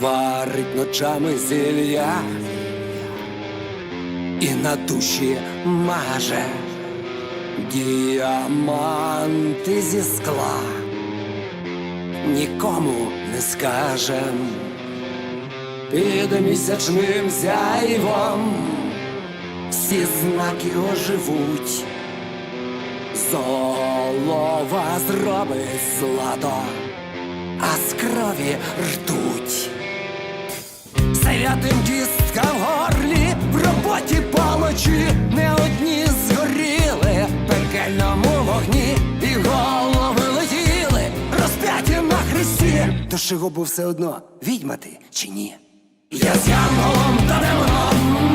Варить ночами зілля і на душі маже діаманти зі скла нікому не скажем під місячним зяйвом всі знаки оживуть, золова зробить злато, а з крові ртуть. Святим діс то Шиго був все одно відьма ти чи ні. Я з янголом та демоном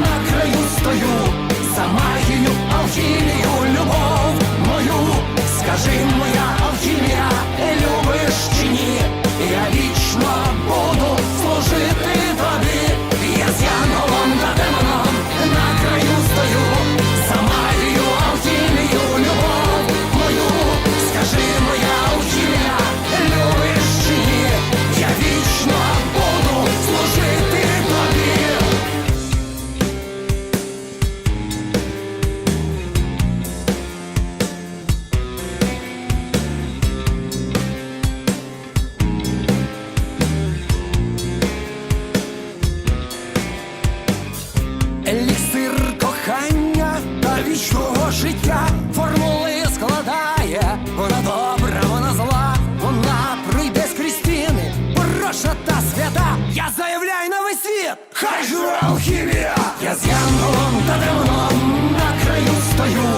світ! Хай живе алхімія! Я з янголом та демоном на краю стою,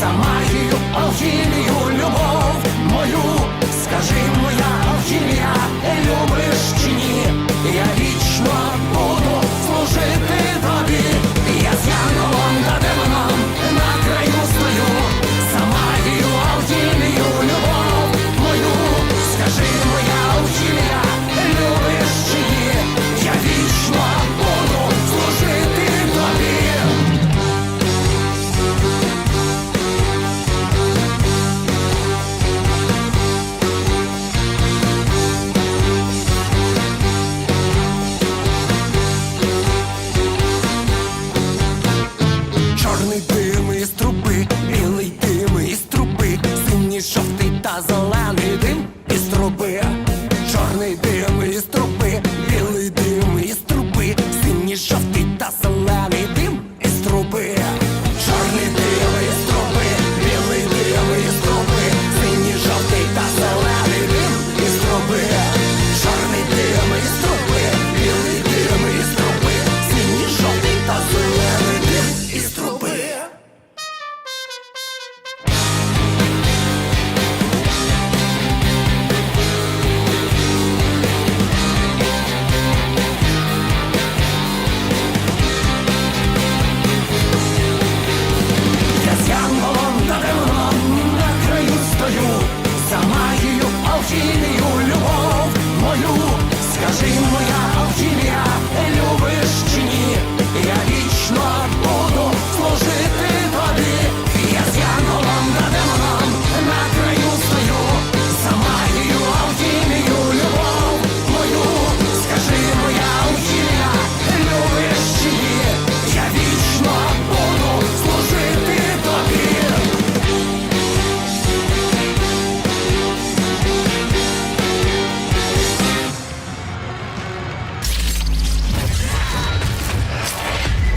за магію алхімію.